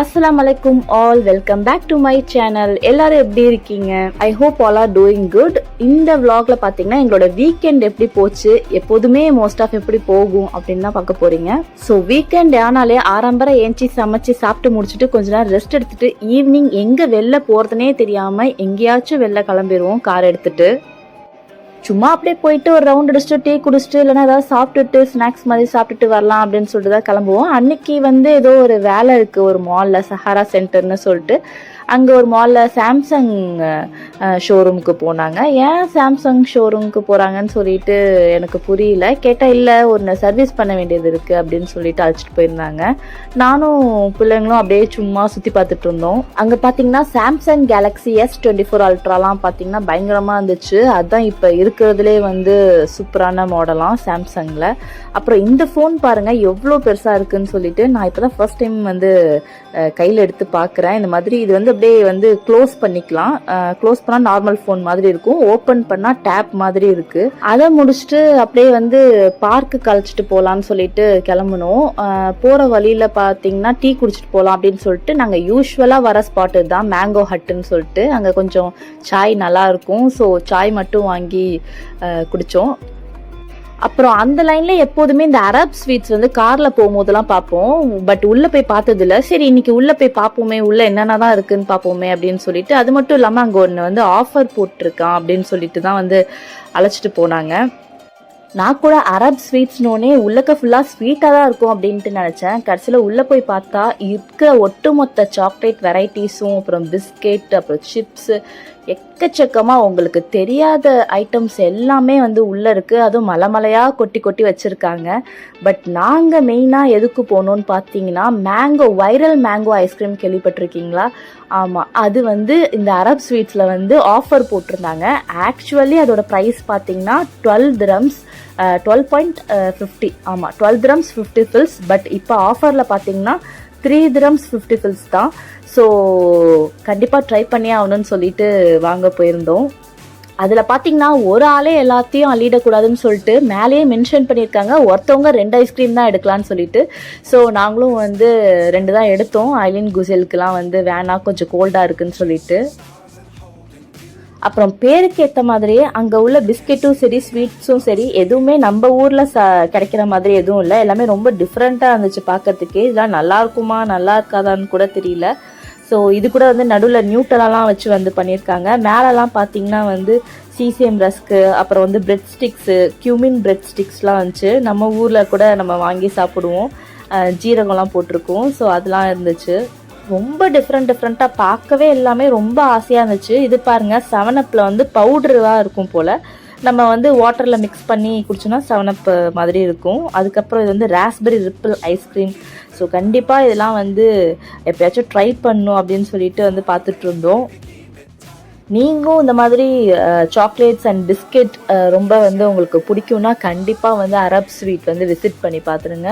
அஸ்லாம் வலைக்கும் all welcome back to my channel எல்லாரும் எப்படி இருக்கீங்க? I hope all are doing good இந்த விளாக்ல பார்த்தீங்கன்னா எங்களோட வீக்கெண்ட் எப்படி போச்சு எப்போதுமே மோஸ்ட் ஆஃப் எப்படி போகும் அப்படின்னு தான் பார்க்க போறீங்க. ஸோ வீக்கெண்ட் ஆனாலே ஆரம்பரம் ஏஞ்சி சமைச்சு சாப்பிட்டு முடிச்சுட்டு கொஞ்ச நேரம் ரெஸ்ட் எடுத்துட்டு ஈவினிங் எங்க வெளில போறதுனே தெரியாம எங்கேயாச்சும் வெளில கிளம்பிடுவோம் கார் எடுத்துட்டு. சும்மா அப்படியே போயிட்டு ஒரு ரவுண்ட் அடிச்சுட்டு டீ குடிச்சிட்டு இல்லைன்னா ஏதாவது சாப்பிட்டுட்டு ஸ்நாக்ஸ் மாதிரி சாப்பிட்டுட்டு வரலாம் அப்படின்னு சொல்லிட்டு தான் கிளம்புவோம். அன்னைக்கு வந்து ஏதோ ஒரு வேலை இருக்குது ஒரு மாலில் சஹாரா சென்டர்னு சொல்லிட்டு. அங்கே ஒரு மாலில் சாம்சங் ஷோரூமுக்கு போனாங்க. ஏன் சாம்சங் ஷோரூமுக்கு போகிறாங்கன்னு சொல்லிட்டு எனக்கு புரியல. கேட்டால் இல்லை ஒன்று சர்வீஸ் பண்ண வேண்டியது இருக்குது அப்படின்னு சொல்லிட்டு அழைச்சிட்டு போயிருந்தாங்க. நானும் பிள்ளைங்களும் அப்படியே சும்மா சுற்றி பார்த்துட்டு இருந்தோம். அங்கே பார்த்தீங்கன்னா Samsung Galaxy S twenty four அல்ட்ராலாம் பார்த்தீங்கன்னா பயங்கரமாக இருந்துச்சு. அதுதான் இப்போ இருக்கிறதுலே வந்து சூப்பரான மாடலாம் சாம்சங்கில் அப்புறம் இந்த ஃபோன் பாருங்கள் எவ்வளோ பெருசாக இருக்குதுன்னு சொல்லிட்டு நான் இப்போ தான் ஃபர்ஸ்ட் டைம் வந்து கையில் எடுத்து பார்க்குறேன் இந்த மாதிரி இது வந்து அப்படியே வந்து க்ளோஸ் பண்ணிக்கலாம். க்ளோஸ் பண்ணால் நார்மல் ஃபோன் மாதிரி இருக்கும். ஓப்பன் பண்ணால் டேப் மாதிரி இருக்கு. அதை முடிச்சுட்டு அப்படியே வந்து பார்க்கு கழிச்சிட்டு போகலான்னு சொல்லிட்டு கிளம்புனோம். போகிற வழியில் பார்த்தீங்கன்னா டீ குடிச்சிட்டு போகலாம் அப்படின்னு சொல்லிட்டு நாங்கள் யூஸ்வலாக வர ஸ்பாட்டு தான். மேங்கோ ஹட்டுன்னு சொல்லிட்டு அங்கே கொஞ்சம் சாய் நல்லா இருக்கும். ஸோ சாய் மட்டும் வாங்கி குடித்தோம் குடிச்சோம். அப்புறம் அந்த லைன்ல எப்போதுமே இந்த அரப் ஸ்வீட்ஸ் வந்து கார்ல போகும்போதெல்லாம் பார்ப்போம். பட் உள்ள போய் பார்த்ததில்ல. சரி இன்னைக்கு உள்ள போய் பார்ப்போமே உள்ள என்னென்ன தான் இருக்குன்னு பார்ப்போமே அப்படின்னு சொல்லிட்டு அது மட்டும் இல்லாமல் அங்கே ஒன்று வந்து ஆஃபர் போட்டிருக்கான் அப்படின்னு சொல்லிட்டு தான் வந்து அழைச்சிட்டு போனாங்க. நான் கூட அரப் ஸ்வீட்ஸ்னோடனே உள்ளக்க ஃபுல்லாக ஸ்வீட்டாக தான் இருக்கும் அப்படின்ட்டு நினச்சேன். கடைசியில் உள்ளே போய் பார்த்தா இருக்கிற ஒட்டுமொத்த சாக்லேட் வெரைட்டிஸும் அப்புறம் பிஸ்கெட் அப்புறம் சிப்ஸு எக்கச்சக்கமாக உங்களுக்கு தெரியாத ஐட்டம்ஸ் எல்லாமே வந்து உள்ளே இருக்குது அதுவும் மலை மலையாக கொட்டி கொட்டி வச்சுருக்காங்க. பட் நாங்கள் மெயினாக எதுக்கு போகணுன்னு பார்த்தீங்கன்னா மேங்கோ வைரல் மேங்கோ ஐஸ்கிரீம் கேள்விப்பட்டிருக்கீங்களா? ஆமாம் அது வந்து இந்த அரப் ஸ்வீட்ஸில் வந்து ஆஃபர் போட்டிருந்தாங்க. ஆக்சுவலி அதோட ப்ரைஸ் பார்த்தீங்கன்னா twelve dirhams twelve point fifty ஆமாம் twelve dirhams fifty fils but இப்போ ஆஃபரில் பார்த்தீங்கன்னா த்ரீ திரம்ஸ் ஃபிஃப்டி ஃபில்ஸ் தான். ஸோ கண்டிப்பாக ட்ரை பண்ணி ஆகணும்னு சொல்லிட்டு வாங்க போயிருந்தோம். அதில் பார்த்தீங்கன்னா ஒரு ஆளே எல்லாத்தையும் அள்ளிடக்கூடாதுன்னு சொல்லிட்டு மேலேயே மென்ஷன் பண்ணியிருக்காங்க. ஒருத்தவங்க ரெண்டு ஐஸ்கிரீம் தான் எடுக்கலான்னு சொல்லிட்டு. ஸோ நாங்களும் வந்து ரெண்டு தான் எடுத்தோம். ஐலின் குசேலுக்குலாம் வந்து வேணா கொஞ்சம் கோல்டாக இருக்குன்னு சொல்லிட்டு. அப்புறம் பேருக்கு ஏற்ற மாதிரியே அங்கே உள்ள பிஸ்கெட்டும் சரி ஸ்வீட்ஸும் சரி எதுவுமே நம்ம ஊரில் ச கிடைக்கிற மாதிரி எதுவும் இல்லை. எல்லாமே ரொம்ப டிஃப்ரெண்ட்டாக இருந்துச்சு பார்க்கறதுக்கு இதெல்லாம் நல்லா இருக்குமா நல்லா இருக்காதான்னு கூட தெரியல. ஸோ இது கூட வந்து நடுவில் நியூட்டரெல்லாம் வச்சு வந்து பண்ணியிருக்காங்க. மேலெல்லாம் பார்த்தீங்கன்னா வந்து சிசிஎம் ரஸ்க்கு அப்புறம் வந்து பிரெட் ஸ்டிக்ஸு கியூமின் பிரெட் ஸ்டிக்ஸ்லாம் வந்துச்சு. நம்ம ஊரில் கூட நம்ம வாங்கி சாப்பிடுவோம். ஜீரகம்லாம் போட்டிருக்கோம். ஸோ அதெல்லாம் இருந்துச்சு. ரொம்ப டிஃப்ரெண்ட் டிஃப்ரெண்ட்டாக பார்க்கவே எல்லாமே ரொம்ப ஆசையாக இருந்துச்சு. இது பாருங்கள் செவன் அப்பில் வந்து பவுடராக இருக்கும் போல். நம்ம வந்து வாட்டரில் மிக்ஸ் பண்ணி குடிச்சோன்னா செவன் அப் மாதிரி இருக்கும். அதுக்கப்புறம் இது வந்து ராஸ்பெரி ரிப்பிள் ஐஸ்கிரீம் ஸோ கண்டிப்பாக இதெல்லாம் வந்து எப்பயாச்சும் ட்ரை பண்ணும் அப்படின்னு சொல்லிட்டு வந்து பார்த்துட்ருந்தோம் நீங்களும் இந்த மாதிரி சாக்லேட்ஸ் அண்ட் பிஸ்கெட் ரொம்ப வந்து உங்களுக்கு பிடிக்கும்னா கண்டிப்பாக வந்து அரப் ஸ்வீட் வந்து விசிட் பண்ணி பார்த்துருங்க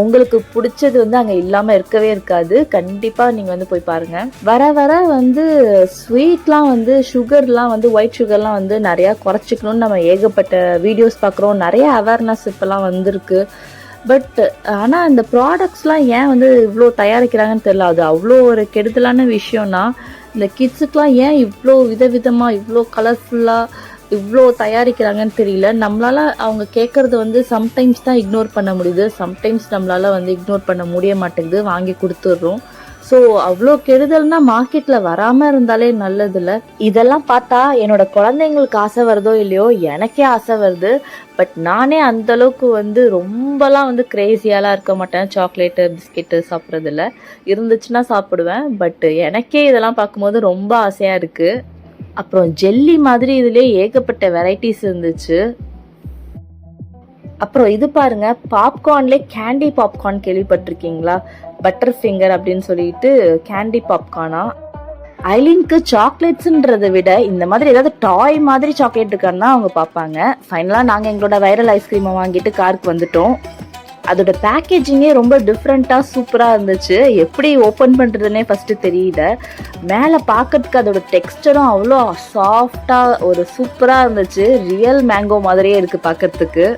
உங்களுக்கு பிடிச்சது வந்து அங்கே இல்லாமல் இருக்கவே இருக்காது. கண்டிப்பாக நீங்கள் வந்து போய் பாருங்கள் வர வர வந்து ஸ்வீட்லாம் வந்து சுகர்லாம் வந்து ஒயிட் சுகர்லாம் வந்து நிறையா குறைச்சிக்கணும்னு நம்ம ஏகப்பட்ட வீடியோஸ் பார்க்குறோம் நிறைய அவேர்னஸ் இப்போல்லாம் வந்திருக்கு. பட் ஆனால் இந்த ப்ராடக்ட்ஸ்லாம் ஏன் வந்து இவ்வளோ தயாரிக்கிறாங்கன்னு தெரியல. அது அவ்வளோ ஒரு கெடுதலான விஷயம்னா இந்த கிட்ஸுக்கெலாம் ஏன் இவ்வளோ விதவிதமாக இவ்வளோ கலர்ஃபுல்லாக இவ்வளோ தயாரிக்கிறாங்கன்னு தெரியல. நம்மளால் அவங்க கேட்குறது வந்து சம்டைம்ஸ் தான் இக்னோர் பண்ண முடியுது. சம்டைம்ஸ் நம்மளால் வந்து இக்னோர் பண்ண முடிய மாட்டேங்குது. வாங்கி கொடுத்துட்றோம் ஸோ அவ்வளோ கெடுதல்னா மார்க்கெட்டில் வராமல் இருந்தாலே நல்லதில்ல. இதெல்லாம் பார்த்தா என்னோட குழந்தைங்களுக்கு ஆசை வருதோ இல்லையோ எனக்கே ஆசை வருது. பட் நானே அந்த அளவுக்கு வந்து ரொம்பலாம் வந்து கிரேசியாலாம் இருக்க மாட்டேன். சாக்லேட்டு பிஸ்கெட்டு சாப்பிட்றதில்ல இருந்துச்சுன்னா சாப்பிடுவேன். பட் எனக்கே இதெல்லாம் பார்க்கும்போது ரொம்ப ஆசையாக இருக்குது அப்புறம் ஜெல்லி மாதிரி இதுலேயே ஏகப்பட்ட வெரைட்டிஸ் இருந்துச்சு. அப்புறம் இது பாருங்க பாப்கார்ன்லே கேண்டி பாப்கார்ன் கேள்விப்பட்டிருக்கீங்களா? பட்டர் ஃபிங்கர் அப்படின்னு சொல்லிட்டு கேண்டி பாப்கார்னா ஐலின்க்கு சாக்லேட்ஸுன்றதை விட இந்த மாதிரி ஏதாவது டாய் மாதிரி சாக்லேட் இருக்கான்னா அவங்க பார்ப்பாங்க. ஃபைனலாக நாங்கள் எங்களோட வைரல் ஐஸ்கிரீமை வாங்கிட்டு காருக்கு வந்துட்டோம். அதோட பேக்கேஜிங்கே ரொம்ப டிஃப்ரெண்ட்டாக சூப்பராக இருந்துச்சு. எப்படி ஓப்பன் பண்ணுறதுனே ஃபஸ்ட்டு தெரியல. மேலே பார்க்கறதுக்கு அதோட டெக்ஸ்டரும் அவ்வளோ சாஃப்டாக ஒரு சூப்பராக இருந்துச்சு. ரியல் மேங்கோ மாதிரியே இருக்குது பார்க்கறதுக்கு.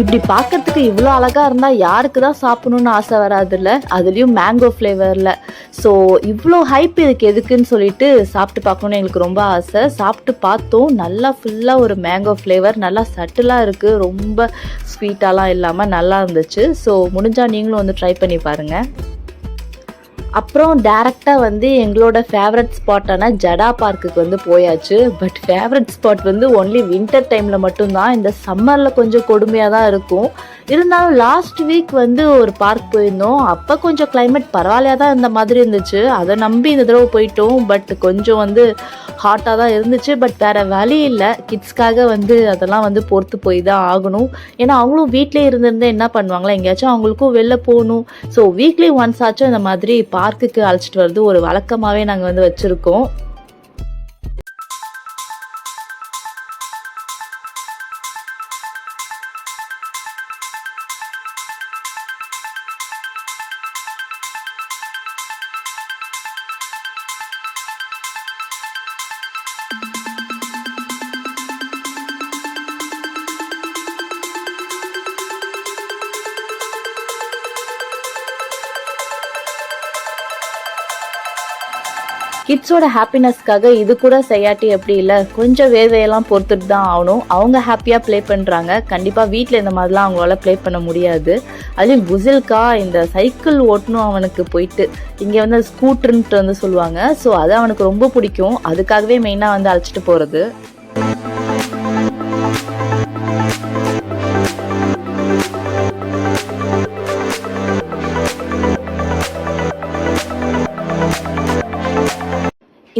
இப்படி பார்க்கறதுக்கு இவ்வளோ அழகாக இருந்தால் யாருக்கு தான் சாப்பிடணும்னு ஆசை வராதுல்ல? அதுலேயும் மேங்கோ ஃப்ளேவரில் ஸோ இவ்வளோ ஹைப் இதுக்கு எதுக்குன்னு சொல்லிட்டு சாப்பிட்டு பார்க்கணுன்னு எங்களுக்கு ரொம்ப ஆசை. சாப்பிட்டு பார்த்தோம். நல்லா ஃபுல்லாக ஒரு மேங்கோ ஃப்ளேவர் நல்லா சட்டிலாக இருக்குது ரொம்ப ஸ்வீட்டாலாம் இல்லாமல் நல்லா இருந்துச்சு. ஸோ முடிஞ்சால் நீங்களும் வந்து ட்ரை பண்ணி பாருங்கள் அப்புறம் டேரெக்டாக வந்து எங்களோட ஃபேவரட் ஸ்பாட்டான ஜடா பார்க்குக்கு வந்து போயாச்சு. பட் ஃபேவரட் ஸ்பாட் வந்து ஒன்லி வின்டர் டைமில் மட்டும்தான். இந்த சம்மரில் கொஞ்சம் கொடுமையாக தான் இருக்கும். இருந்தாலும் லாஸ்ட் வீக் வந்து ஒரு பார்க் போயிருந்தோம். அப்போ கொஞ்சம் கிளைமேட் பரவாயில்லையாக தான் இந்த மாதிரி இருந்துச்சு. அதை நம்பி இந்த தடவை போயிட்டோம். பட் கொஞ்சம் வந்து ஹாட்டாக தான் இருந்துச்சு. பட் வேறு வழி இல்லை. கிட்ஸ்க்காக வந்து அதெல்லாம் வந்து பொறுத்து போய் தான் ஆகணும். ஏன்னா அவங்களும் வீட்டிலே இருந்திருந்தே என்ன பண்ணுவாங்களா? எங்கேயாச்சும் அவங்களுக்கும் வெளில போகணும். ஸோ வீக்லி ஒன்ஸ் ஆச்சும் இந்த மாதிரி பார்க்குக்கு அழைச்சிட்டு வர்றது ஒரு வழக்கமாகவே நாங்கள் வந்து வச்சுருக்கோம். கிட்ஸோட ஹாப்பினஸ்க்காக இது கூட செய்யாட்டி எப்படி இல்லை? கொஞ்சம் வேர்வையெல்லாம் பொறுத்துட்டு தான் ஆகணும். அவங்க ஹாப்பியாக ப்ளே பண்ணுறாங்க கண்டிப்பாக வீட்டில் இந்த மாதிரிலாம் அவங்களால ப்ளே பண்ண முடியாது. அதுலேயும் புசில்கா இந்த சைக்கிள் ஓட்டணும் அவனுக்கு போயிட்டு. இங்கே வந்து ஸ்கூட்டர்ன்ட்டு வந்து சொல்லுவாங்க. ஸோ அது அவனுக்கு ரொம்ப பிடிக்கும். அதுக்காகவே மெயினாக வந்து அழைச்சிட்டு போகிறது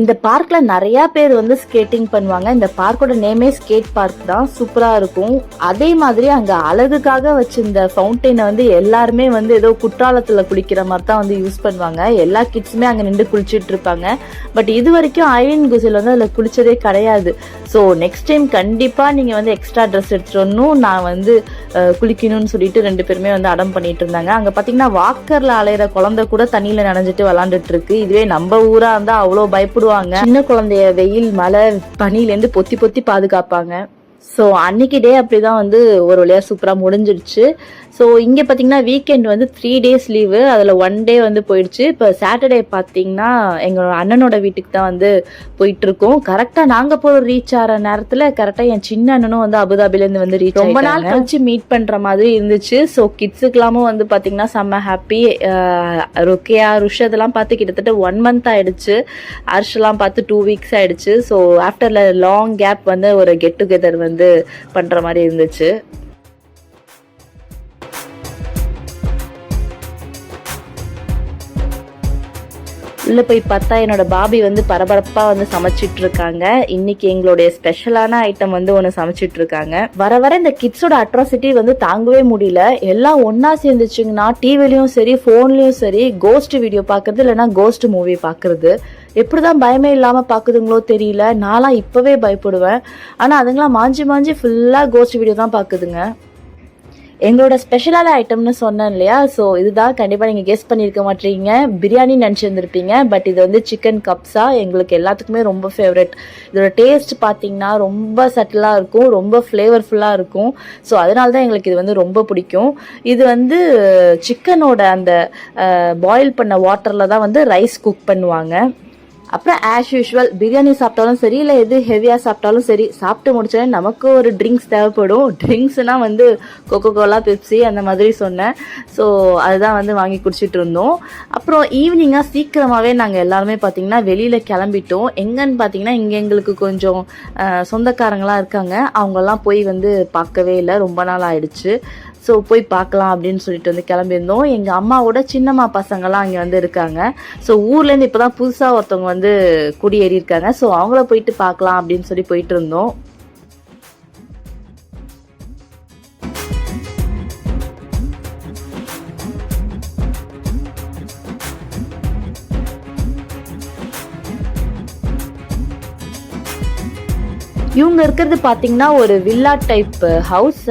இந்த பார்க்ல நிறைய பேர் வந்து ஸ்கேட்டிங் பண்ணுவாங்க. இந்த பார்க்கோட நேமே ஸ்கேட் பார்க் தான். சூப்பரா இருக்கும். அதே மாதிரி அங்க அழகுக்காக வச்சிருந்த ஃபவுண்டெயினை வந்து எல்லாருமே வந்து ஏதோ குற்றாலத்துல குளிக்கிற மாதிரி தான் வந்து யூஸ் பண்ணுவாங்க. எல்லா கிட்ஸுமே அங்க நின்று குளிச்சுட்டு இருப்பாங்க. பட் இது வரைக்கும் அயன் குசில் வந்து அதுல குளிச்சதே கிடையாது. ஸோ நெக்ஸ்ட் டைம் கண்டிப்பா நீங்க வந்து எக்ஸ்ட்ரா ட்ரெஸ் எடுத்துட்டு நான் வந்து குளிக்கணும்னு சொல்லிட்டு ரெண்டு பேருமே வந்து அடம் பண்ணிட்டு இருந்தாங்க. அங்க பாத்தீங்கன்னா வாக்கர்ல அலையிற குழந்தை கூட தண்ணியில நனைஞ்சிட்டு விளாண்டுட்டு இருக்கு. இதுவே நம்ம ஊரா இருந்தா அவ்வளோ பயப்படும் போடுவாங்க சின்ன குழந்தைய வெயில் மழை பனியிலேருந்து பொத்தி பொத்தி பாதுகாப்பாங்க. ஸோ அன்னைக்கு டே அப்படிதான் வந்து ஒரு வழியா சூப்பரா முடிஞ்சிடுச்சு. ஸோ இங்க பாத்தீங்கன்னா வீக்கெண்ட் வந்து த்ரீ டேஸ் லீவு அதுல ஒன் டே வந்து போயிடுச்சு. இப்போ சாட்டர்டே பாத்தீங்கன்னா எங்களோட அண்ணனோட வீட்டுக்கு தான் வந்து போயிட்டு இருக்கோம் கரெக்டா நாங்க போய் ரீச் ஆகிற நேரத்துல கரெக்டா என் சின்ன அண்ணனும் வந்து அபுதாபில இருந்து வந்து ரீச் ரொம்ப நாள் கழிச்சு மீட் பண்ற மாதிரி இருந்துச்சு. ஸோ கிட்ஸுக்கெல்லாமும் வந்து பாத்தீங்கன்னா செம்ம ஹாப்பி ருக்கியா ருஷ் அதெல்லாம் பார்த்து கிட்டத்தட்ட ஒன் மந்த் ஆயிடுச்சு. அர்ஷ்லாம் பார்த்து டூ வீக்ஸ் ஆயிடுச்சு. ஸோ ஆஃப்டர் லாங் கேப் வந்து ஒரு கெட் டுகெதர் வந்து வந்து பண்ற மாதிரி இருந்துச்சு. உள்ள போய் பார்த்தா என்னோட பாபி வந்து பரபரப்பா வந்து சமைச்சிட்டு இருக்காங்க இன்னைக்கு எங்களுடைய ஸ்பெஷலான ஐட்டம் வந்து ஒன்று சமைச்சிட்டு இருக்காங்க வர வர இந்த கிட்ஸோட அட்ராசிட்டி வந்து தாங்கவே முடியல. எல்லாம் ஒன்னா சேர்ந்துச்சுங்கன்னா டிவிலையும் சரி ஃபோன்லயும் சரி கோஸ்ட் வீடியோ பார்க்கறது இல்லைன்னா கோஸ்ட் மூவி பார்க்கறது எப்படிதான் பயமே இல்லாமல் பார்க்குதுங்களோ தெரியல. நான்லாம் இப்போவே பயப்படுவேன். ஆனால் அதுங்களாம் மாஞ்சி மாஞ்சி ஃபுல்லாக கோஸ்ட் வீடியோ தான் பார்க்குதுங்க எங்களோட ஸ்பெஷலான ஐட்டம்னு சொன்னேன் இல்லையா? ஸோ இதுதான் கண்டிப்பாக நீங்கள் கெஸ் பண்ணியிருக்க மாட்டீங்க. பிரியாணி நினச்சிருந்துருப்பீங்க. பட் இது வந்து சிக்கன் கப்ஸா எங்களுக்கு எல்லாத்துக்குமே ரொம்ப ஃபேவரட் இதோட டேஸ்ட் பார்த்தீங்கன்னா ரொம்ப சட்டிலாக இருக்கும். ரொம்ப ஃப்ளேவர்ஃபுல்லாக இருக்கும். ஸோ அதனால தான் எங்களுக்கு இது வந்து ரொம்ப பிடிக்கும். இது வந்து சிக்கனோட அந்த பாயில் பண்ண வாட்டரில் தான் வந்து ரைஸ் குக் பண்ணுவாங்க. அப்புறம் ஆஸ் யூஷுவல் பிரியாணி சாப்பிட்டாலும் சரி இல்லை எது ஹெவியாக சாப்பிட்டாலும் சரி சாப்பிட்டு முடிச்சோடனே நமக்கு ஒரு ட்ரிங்க்ஸ் தேவைப்படும். ட்ரிங்க்ஸ்னால் வந்து கொக்கோ கோலா பெப்சி அந்த மாதிரி சொன்னேன். ஸோ அதுதான் வந்து வாங்கி குடிச்சிட்டு இருந்தோம். அப்புறம் ஈவினிங்காக சீக்கிரமாகவே நாங்கள் எல்லாருமே பார்த்திங்கன்னா வெளியில் கிளம்பிட்டோம். எங்கன்னு பார்த்தீங்கன்னா இங்கே எங்களுக்கு கொஞ்சம் சொந்தக்காரங்களாம் இருக்காங்க. அவங்கெல்லாம் போய் வந்து பார்க்கவே இல்லை. ரொம்ப நாள் ஆயிடுச்சு. ஸோ போய் பார்க்கலாம் அப்படின்னு சொல்லிட்டு வந்து கிளம்பியிருந்தோம். எங்கள் அம்மாவோட சின்னம்மா பசங்கள்லாம் அங்கே வந்து இருக்காங்க. ஸோ ஊர்லேருந்து இப்போ தான் புதுசாக ஒருத்தவங்க வந்து குடியேறி இருக்காங்க ஸோ அவங்கள போயிட்டு பார்க்கலாம் அப்படின்னு சொல்லி போயிட்டு இருந்தோம். இவங்க இருக்கிறது பார்த்தீங்கன்னா ஒரு வில்லா டைப் ஹவுஸ்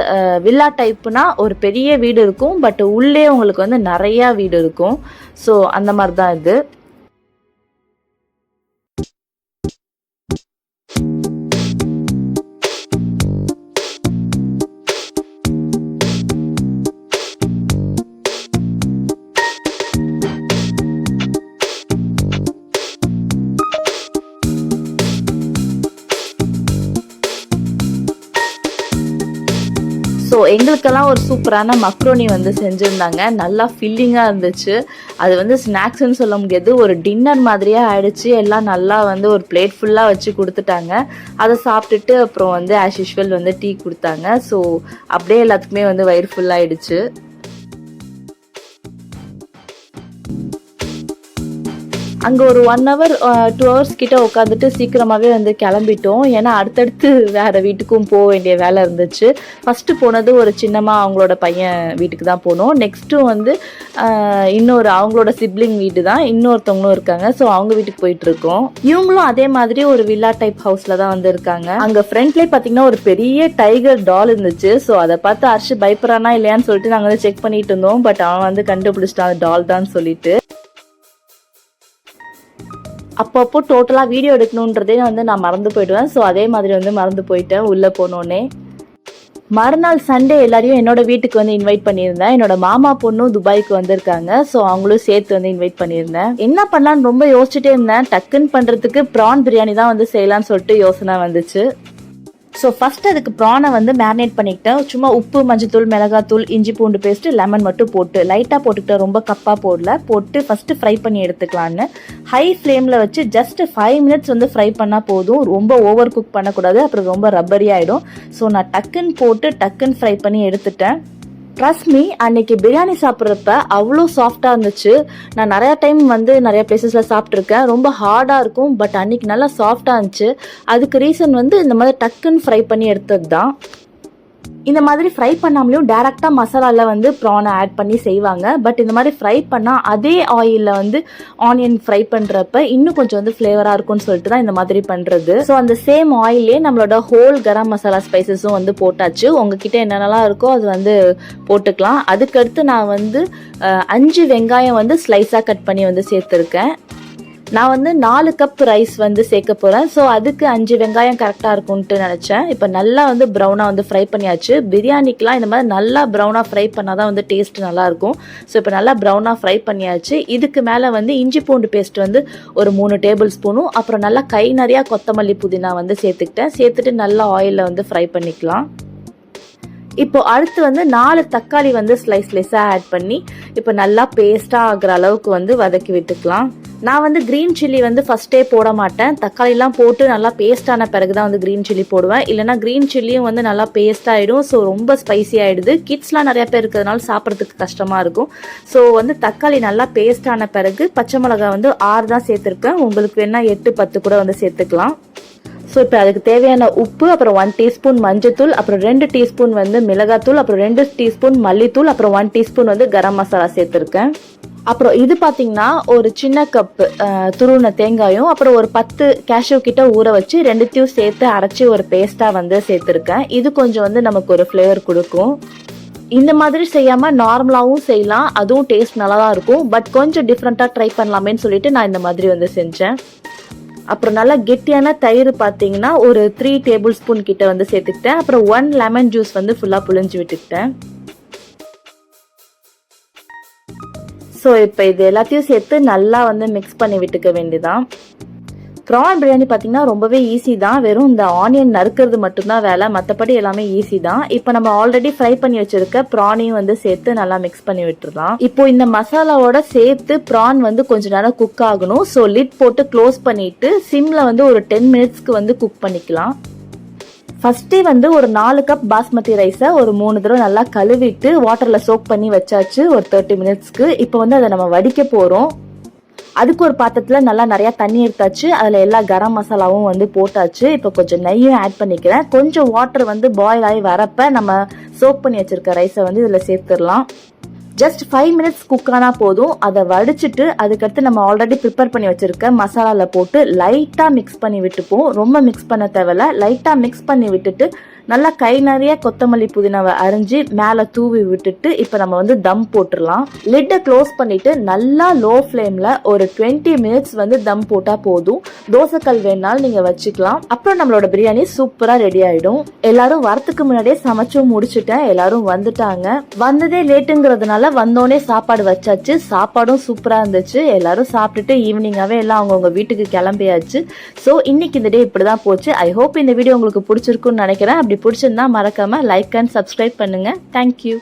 வில்லா டைப்னா ஒரு பெரிய வீடு இருக்கும். பட் உள்ளே உங்களுக்கு வந்து நிறையா வீடு இருக்கும். ஸோ அந்த மாதிரி தான் இது. ஸோ எங்களுக்கெல்லாம் ஒரு சூப்பரான மக்ரோனி வந்து செஞ்சுருந்தாங்க. நல்லா ஃபில்லிங்காக இருந்துச்சு. அது வந்து ஸ்நாக்ஸ்ன்னு சொல்ல முடியாது. ஒரு டின்னர் மாதிரியே ஆயிடுச்சு. எல்லாம் நல்லா வந்து ஒரு பிளேட் ஃபுல்லாக வச்சு கொடுத்துட்டாங்க. அதை சாப்பிட்டுட்டு அப்புறம் வந்து ஆஸ் யூஷுவல் வந்து டீ கொடுத்தாங்க. ஸோ அப்படியே எல்லாத்துக்குமே வந்து வயிறு ஃபுல்லாகிடுச்சு அங்கே ஒரு ஒன் ஹவர் டூ ஹவர்ஸ் கிட்ட உட்காந்துட்டு சீக்கிரமாகவே வந்து கிளம்பிட்டோம். ஏன்னா அடுத்தடுத்து வேறு வீட்டுக்கும் போக வேண்டிய வேலை இருந்துச்சு. ஃபஸ்ட்டு போனது ஒரு சின்னமாக அவங்களோட பையன் வீட்டுக்கு தான் போனோம். நெக்ஸ்ட்டும் வந்து uh, இன்னொரு அவங்களோட சிப்ளிங் வீடு தான் இன்னொருத்தவங்களும் இருக்காங்க. ஸோ அவங்க வீட்டுக்கு போயிட்டு இருக்கோம். இவங்களும் அதே மாதிரி ஒரு வில்லா டைப் ஹவுஸில் தான் வந்து இருக்காங்க. அங்கே ஃப்ரண்ட்லேயே பார்த்தீங்கன்னா ஒரு பெரிய டைகர் டால் இருந்துச்சு. ஸோ அதை பார்த்து அரிசி பயப்படுறானா இல்லையான்னு சொல்லிட்டு நாங்கள் வந்து செக் பண்ணிட்டு இருந்தோம். பட் அவன் வந்து கண்டுபிடிச்சிட்டான் டால் தான் சொல்லிட்டு. அப்பப்போ டோட்டலாக வீடியோ எடுக்கணுன்றதே வந்து நான் மறந்து போயிடுவேன். ஸோ அதே மாதிரி வந்து மறந்து போயிட்டேன். உள்ளே போனோன்னே மறுநாள் சண்டே எல்லாரையும் என்னோட வீட்டுக்கு வந்து இன்வைட் பண்ணியிருந்தேன். என்னோட மாமா பொண்ணும் துபாய்க்கு வந்திருக்காங்க. ஸோ அவங்களும் சேர்த்து வந்து இன்வைட் பண்ணியிருந்தேன். என்ன பண்ணலான்னு ரொம்ப யோசிச்சுட்டே இருந்தேன். டக்குன்னு பண்ணுறதுக்கு ப்ரான் பிரியாணி தான் வந்து செய்யலாம்னு சொல்லிட்டு யோசனை வந்துச்சு. ஸோ ஃபஸ்ட் அதுக்கு ப்ரானை வந்து மேரினேட் பண்ணிக்கிட்டேன். சும்மா உப்பு மஞ்சத்தூள் மிளகாத்தூள் இஞ்சி பூண்டு பேஸ்ட்டு லெமன் மட்டும் போட்டு லைட்டாக போட்டுக்கிட்டேன். ரொம்ப கப்பாக போடல. போட்டு ஃபஸ்ட்டு ஃப்ரை பண்ணி எடுத்துக்கலான்னு. ஹை ஃப்ளேமில் வச்சு ஜஸ்ட் ஃபைவ் மினிட்ஸ் வந்து ஃப்ரை பண்ணால் போதும். ரொம்ப ஓவர் குக் பண்ணக்கூடாது. அப்புறம் ரொம்ப ரப்பரி ஆகிடும் ஸோ நான் டக்குன்னு போட்டு டக்குன்னு ஃப்ரை பண்ணி எடுத்துட்டேன். ட்ரஸ்ட் மீ அன்னைக்கு பிரியாணி சாப்பிட்றப்ப அவ்வளோ சாஃப்டாக இருந்துச்சு. நான் நிறைய டைம் வந்து நிறைய பிளேசஸில் சாப்பிட்ருக்கேன் ரொம்ப ஹார்டாக இருக்கும் பட் அன்னைக்கு நல்லா சாஃப்டாக இருந்துச்சு. அதுக்கு ரீசன் வந்து இந்த மாதிரி டக்குன்னு ஃப்ரை பண்ணி எடுத்தது தான் இந்த மாதிரி ஃப்ரை பண்ணாமலேயும் டேரெக்டாக மசாலாவில் வந்து ப்ரானை ஆட் பண்ணி செய்வாங்க. பட் இந்த மாதிரி ஃப்ரை பண்ணால் அதே ஆயிலில் வந்து ஆனியன் ஃப்ரை பண்ணுறப்ப இன்னும் கொஞ்சம் வந்து ஃப்ளேவராக இருக்கும்னு சொல்லிட்டு தான் இந்த மாதிரி பண்ணுறது ஸோ அந்த சேம் ஆயிலே நம்மளோட ஹோல் கரம் மசாலா ஸ்பைசஸும் வந்து போட்டாச்சு. உங்ககிட்ட என்னென்னலாம் இருக்கோ அது வந்து போட்டுக்கலாம். அதுக்கடுத்து நான் வந்து அஞ்சு வெங்காயம் வந்து ஸ்லைஸாக கட் பண்ணி வந்து சேர்த்துருக்கேன். நான் வந்து நாலு கப் ரைஸ் வந்து சேர்க்க போகிறேன் ஸோ அதுக்கு அஞ்சு வெங்காயம் கரெக்டாக இருக்கும்ட்டு நினச்சேன். இப்போ நல்லா வந்து ப்ரௌனாக வந்து ஃப்ரை பண்ணியாச்சு. பிரியாணிக்கெலாம் இந்த மாதிரி நல்லா ப்ரௌனாக ஃப்ரை பண்ணால் தான் வந்து டேஸ்ட் நல்லாயிருக்கும். ஸோ இப்போ நல்லா ப்ரௌனாக ஃப்ரை பண்ணியாச்சு. இதுக்கு மேலே வந்து இஞ்சி பூண்டு பேஸ்ட் வந்து ஒரு மூணு டேபிள் ஸ்பூனும் அப்புறம் நல்லா கை நிறையா கொத்தமல்லி புதினா வந்து சேர்த்துக்கிட்டேன். சேர்த்துட்டு நல்லா ஆயிலில் வந்து ஃப்ரை பண்ணிக்கலாம். இப்போ அடுத்து வந்து நாலு தக்காளி வந்து ஸ்லைஸ் ஸ்லைஸாக ஆட் பண்ணி இப்போ நல்லா பேஸ்ட்டாக ஆகுற அளவுக்கு வந்து வதக்கி விட்டுக்கலாம். நான் வந்து க்ரீன் சில்லி வந்து ஃபஸ்ட்டே போட மாட்டேன். தக்காளிலாம் போட்டு நல்லா பேஸ்டான பிறகு தான் வந்து க்ரீன் சில்லி போடுவேன். இல்லைனா க்ரீன் சில்லியும் வந்து நல்லா பேஸ்ட் ஆகிடும் ஸோ ரொம்ப ஸ்பைசி ஆகிடுது கிட்ஸ்லாம் நிறையா பேர் இருக்கிறதுனால சாப்பிட்றதுக்கு கஷ்டமாக இருக்கும். ஸோ வந்து தக்காளி நல்லா பேஸ்டான பிறகு பச்சை மிளகாய் வந்து ஆறு தான் சேர்த்துருக்கேன் உங்களுக்கு வேணால் எட்டு பத்து கூட வந்து சேர்த்துக்கலாம். ஸோ இப்போ அதுக்கு தேவையான உப்பு அப்புறம் ஒன் டீஸ்பூன் மஞ்சத்தூள் அப்புறம் ரெண்டு டீஸ்பூன் வந்து மிளகாத்தூள் அப்புறம் ரெண்டு டீஸ்பூன் மல்லித்தூள் அப்புறம் ஒன் டீஸ்பூன் வந்து கரம் மசாலா சேர்த்துருக்கேன். அப்புறம் இது பார்த்தீங்கன்னா ஒரு சின்ன கப் துருவின தேங்காயும் அப்புறம் ஒரு பத்து கேஷ்யூ கிட்ட ஊற வச்சு ரெண்டுத்தையும் சேர்த்து அரைச்சி ஒரு பேஸ்ட்டாக வந்து சேர்த்துருக்கேன். இது கொஞ்சம் வந்து நமக்கு ஒரு ஃப்ளேவர் கொடுக்கும். இந்த மாதிரி செய்யாம நார்மலாகவும் செய்யலாம். அதுவும் டேஸ்ட் நல்லா தான் இருக்கும். பட் கொஞ்சம் டிஃப்ரெண்ட்டாக ட்ரை பண்ணலாமேன்னு சொல்லிட்டு நான் இந்த மாதிரி வந்து செஞ்சேன். அப்புறம் நல்லா கெட்டியான தயிர் பார்த்தீங்கன்னா ஒரு த்ரீ டேபிள் ஸ்பூன் கிட்ட வந்து சேர்த்துக்கிட்டேன். அப்புறம் ஒன் லெமன் ஜூஸ் வந்து ஃபுல்லாக புழிஞ்சு விட்டுக்கிட்டேன். ஸோ இப்போ இது எல்லாத்தையும் சேர்த்து நல்லா வந்து மிக்ஸ் பண்ணி விட்டுக்க வேண்டியதான் ப்ரான் பிரியாணி பார்த்தீங்கன்னா ரொம்பவே ஈஸி தான். வெறும் இந்த ஆனியன் நறுக்கிறது மட்டும்தான் வேலை. மற்றபடி எல்லாமே ஈஸி தான். இப்போ நம்ம ஆல்ரெடி ஃப்ரை பண்ணி வச்சிருக்க ப்ரானையும் வந்து சேர்த்து நல்லா மிக்ஸ் பண்ணி விட்டுருலாம் இப்போ இந்த மசாலாவோட சேர்த்து ப்ரான் வந்து கொஞ்ச நேரம் குக் ஆகணும். ஸோ லிட் போட்டு க்ளோஸ் பண்ணிட்டு சிம்ல வந்து ஒரு டென் மினிட்ஸ்க்கு வந்து குக் பண்ணிக்கலாம். ஃபஸ்ட்டு வந்து ஒரு நாலு கப் பாஸ்மதி ரைஸை ஒரு மூணு தடவை நல்லா கழுவிட்டு வாட்டரில் சோக் பண்ணி வச்சாச்சு. ஒரு தேர்ட்டி மினிட்ஸ்க்கு இப்போ வந்து அதை நம்ம வடிக்க போகிறோம் அதுக்கு ஒரு பாத்திரத்தில் நல்லா நிறையா தண்ணி எடுத்தாச்சு. அதில் எல்லா கரம் மசாலாவும் வந்து போட்டாச்சு. இப்போ கொஞ்சம் நெய்யும் ஆட் பண்ணிக்கிறேன். கொஞ்சம் வாட்டர் வந்து பாயில் ஆகி வரப்ப நம்ம சோக் பண்ணி வச்சுருக்க ரைஸை வந்து இதில் சேர்த்துடலாம். ஜஸ்ட் ஃபைவ் மினிட்ஸ் குக் ஆனால் போதும். அதை வடிச்சிட்டு அதுக்கடுத்து நம்ம ஆல்ரெடி ப்ரிப்பேர் பண்ணி வச்சிருக்க மசாலாவில் போட்டு லைட்டாக மிக்ஸ் பண்ணி விட்டுப்போம். ரொம்ப மிக்ஸ் பண்ண தேவையில்ல. லைட்டாக மிக்ஸ் பண்ணி விட்டுட்டு நல்லா கை நிறைய கொத்தமல்லி புதினாவை அரிஞ்சு மேலே தூவி விட்டுட்டு இப்போ நம்ம வந்து தம் போட்டுடலாம். லிட்டை க்ளோஸ் பண்ணிட்டு நல்லா லோ ஃப்ளேமில் ஒரு டுவெண்ட்டி மினிட்ஸ் வந்து தம் போட்டால் போதும். தோசைக்கல் வேணாலும் நீங்கள் வச்சுக்கலாம். அப்புறம் நம்மளோட பிரியாணி சூப்பராக ரெடி ஆகிடும் எல்லாரும் வரத்துக்கு முன்னாடியே சமைச்சும் முடிச்சுட்டேன். எல்லாரும் வந்துட்டாங்க. வந்ததே லேட்டுங்கிறதுனால வந்தோடனே சாப்பாடு வச்சாச்சு. சாப்பாடும் சூப்பராக இருந்துச்சு. எல்லாரும் சாப்பிட்டுட்டு ஈவினிங்காவே எல்லாம் அவங்கவுங்க வீட்டுக்கு கிளம்பியாச்சு. ஸோ இன்னைக்கு இந்த டே இப்படி தான் போச்சு. ஐ ஹோப் இந்த வீடியோ உங்களுக்கு பிடிச்சிருக்குன்னு நினைக்கிறேன். அப்படி பிடிச்சிருந்தா மறக்காமல் லைக் அண்ட் சப்ஸ்கிரைப் பண்ணுங்க. Thank you